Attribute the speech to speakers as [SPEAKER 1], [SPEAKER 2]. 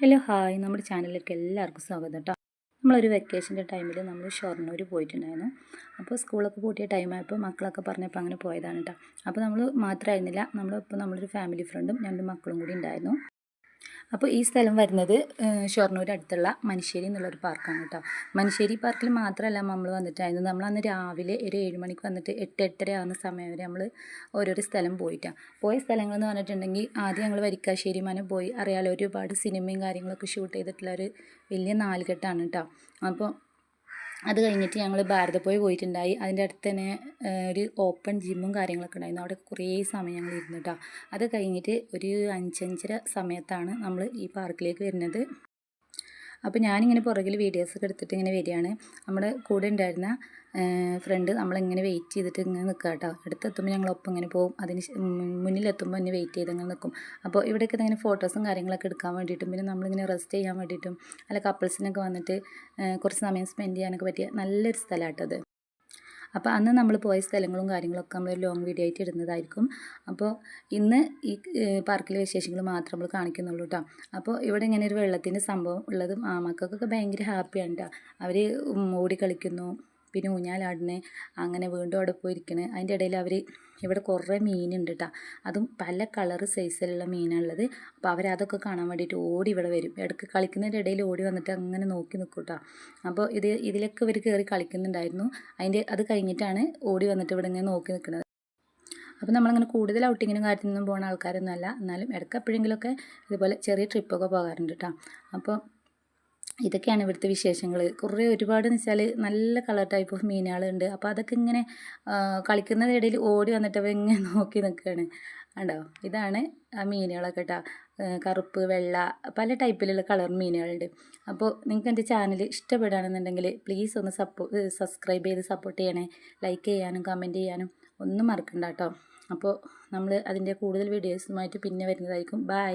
[SPEAKER 1] Hello hi നമ്മുടെ ചാനലിലേക്ക് എല്ലാവർക്കും സ്വാഗതം കേട്ടോ. നമ്മളൊരു വെക്കേഷന്റെ ടൈമിൽ നമ്മൾ ഷൊർണൂർ പോയിട്ടുണ്ടായിരുന്നു. അപ്പോൾ സ്കൂളൊക്കെ പൂട്ടിയ ടൈമായപ്പോൾ മക്കളൊക്കെ പറഞ്ഞപ്പോൾ അങ്ങനെ പോയതാണ് കേട്ടോ. അപ്പോൾ നമ്മൾ മാത്രമായിരുന്നില്ല. നമ്മളിപ്പോൾ നമ്മളൊരു ഫാമിലി ഫ്രണ്ടും രണ്ട് മക്കളും കൂടി ഉണ്ടായിരുന്നു. അപ്പോൾ ഈ സ്ഥലം വരുന്നത് ഷൊർണൂർ അടുത്തുള്ള മനുശ്ശേരി എന്നുള്ളൊരു പാർക്കാണ് കേട്ടോ മനുശ്ശേരി പാർക്കിൽ മാത്രമല്ല നമ്മൾ വന്നിട്ടായിരുന്നു നമ്മൾ അന്ന് രാവിലെ ഒരു ഏഴ് മണിക്ക് വന്നിട്ട് എട്ട് എട്ടര ആവുന്ന സമയം വരെ നമ്മൾ ഓരോരോ സ്ഥലം പോയിട്ടാണ് പോയ സ്ഥലങ്ങൾ എന്ന് പറഞ്ഞിട്ടുണ്ടെങ്കിൽ ആദ്യം ഞങ്ങൾ വരിക്കാശ്ശേരി മന പോയി. അറിയാലോ ഒരുപാട് സിനിമയും കാര്യങ്ങളൊക്കെ ഷൂട്ട് ചെയ്തിട്ടുള്ള ഒരു വലിയ നാലുകെട്ടാണ് കേട്ടോ അപ്പോൾ അത് കഴിഞ്ഞിട്ട് ഞങ്ങൾ ഭാരതപ്പുഴ പോയിട്ടുണ്ടായി. അതിന്റെ അടുത്ത് തന്നെ ഒരു ഓപ്പൺ ജിമ്മും കാര്യങ്ങളൊക്കെ ഉണ്ടായിരുന്നു. അവിടെ കുറേ സമയം ഞങ്ങൾ ഇരുന്നു കേട്ടോ അത് കഴിഞ്ഞിട്ട് ഒരു അഞ്ചഞ്ചര സമയത്താണ് നമ്മൾ ഈ പാർക്കിലേക്ക് വരുന്നത്. അപ്പോൾ ഞാനിങ്ങനെ പുറകിൽ വീഡിയോസൊക്കെ എടുത്തിട്ട് ഇങ്ങനെ വരികയാണ്. നമ്മുടെ കൂടെ ഉണ്ടായിരുന്ന ഫ്രണ്ട് നമ്മളിങ്ങനെ വെയിറ്റ് ചെയ്തിട്ട് ഇങ്ങനെ നിൽക്കുക കേട്ടോ അടുത്തെത്തുമ്പോൾ ഞങ്ങളൊപ്പം ഇങ്ങനെ പോകും അതിന് മുന്നിലെത്തുമ്പോൾ എന്നെ വെയിറ്റ് ചെയ്ത് അങ്ങനെ നിൽക്കും അപ്പോൾ ഇവിടെയൊക്കെ ഇങ്ങനെ ഫോട്ടോസും കാര്യങ്ങളൊക്കെ എടുക്കാൻ വേണ്ടിയിട്ടും പിന്നെ നമ്മളിങ്ങനെ റെസ്റ്റ് ചെയ്യാൻ വേണ്ടിയിട്ടും അല്ല കപ്പിൾസിനൊക്കെ വന്നിട്ട് കുറച്ച് സമയം സ്പെൻഡ് ചെയ്യാനൊക്കെ പറ്റിയ നല്ലൊരു സ്ഥലമാട്ടത് അപ്പോൾ അന്ന് നമ്മൾ പോയ സ്ഥലങ്ങളും കാര്യങ്ങളൊക്കെ നമ്മൾ ലോങ് വീഡിയോ ആയിട്ട് ഇടുന്നതായിരിക്കും. അപ്പോൾ ഇന്ന് ഈ പാർക്കിലെ വിശേഷങ്ങൾ മാത്രം നമ്മൾ കാണിക്കുന്നുള്ളൂ കേട്ടോ അപ്പോൾ ഇവിടെ ഇങ്ങനെ ഒരു വെള്ളത്തിന്റെ സംഭവം ഉള്ളതും ആ മക്കൾക്കൊക്കെ ഭയങ്കര ഹാപ്പിയാണ് കേട്ടോ അവർ ഓടി കളിക്കുന്നു. പിന്നെ ഊഞ്ഞാലാടിനെ അങ്ങനെ വീണ്ടും അവിടെ പോയിരിക്കണ്. അതിന്റെ ഇടയിൽ അവർ ഇവിടെ കുറേ മീനുണ്ട് കേട്ടോ അതും പല കളറ് സൈസിലുള്ള മീനാണുള്ളത്. അപ്പോൾ അവരതൊക്കെ കാണാൻ വേണ്ടിയിട്ട് ഓടി ഇവിടെ വരും. ഇടയ്ക്ക് കളിക്കുന്നതിന്റെ ഇടയിൽ ഓടി വന്നിട്ട് അങ്ങനെ നോക്കി നിൽക്കും കേട്ടോ അപ്പോൾ ഇത് ഇതിലൊക്കെ ഇവർ കയറി കളിക്കുന്നുണ്ടായിരുന്നു. അതിന്റെ അത് കഴിഞ്ഞിട്ടാണ് ഓടി വന്നിട്ട് ഇവിടെ ഇങ്ങനെ നോക്കി നിൽക്കുന്നത് അപ്പോൾ നമ്മളങ്ങനെ കൂടുതൽ ഔട്ടിങ്ങിനും കാര്യത്തിനൊന്നും പോകുന്ന ആൾക്കാരൊന്നും അല്ല എന്നാലും ഇടയ്ക്ക് എപ്പോഴെങ്കിലുമൊക്കെ ഇതുപോലെ ചെറിയ ട്രിപ്പൊക്കെ പോകാറുണ്ട് കേട്ടോ അപ്പോൾ ഇതൊക്കെയാണ് ഇവിടുത്തെ വിശേഷങ്ങൾ കുറേ ഒരുപാട് എന്ന് വെച്ചാൽ നല്ല കളർ ടൈപ്പ് ഓഫ് മീനുകളുണ്ട്. അപ്പോൾ അതൊക്കെ ഇങ്ങനെ കളിക്കുന്നതിനിടയിൽ ഓടി വന്നിട്ട് ഇങ്ങനെ നോക്കി നിൽക്കുകയാണ് ഉണ്ടോ ഇതാണ് ആ മീനുകളൊക്കെ കേട്ടോ കറുപ്പ് വെള്ള പല ടൈപ്പിലുള്ള കളർ മീനുകളുണ്ട്. അപ്പോൾ നിങ്ങൾക്ക് എന്റെ ചാനൽ ഇഷ്ടപ്പെടുകയാണെന്നുണ്ടെങ്കിൽ പ്ലീസ് ഒന്ന് സപ്പോ സബ്സ്ക്രൈബ് ചെയ്ത് സപ്പോർട്ട് ചെയ്യണേ. ലൈക്ക് ചെയ്യാനും കമന്റ് ചെയ്യാനും ഒന്നും മറക്കണ്ട കേട്ടോ അപ്പോൾ നമ്മൾ അതിന്റെ കൂടുതൽ വീഡിയോസുമായിട്ട് പിന്നെ വരുന്നതായിരിക്കും. ബൈ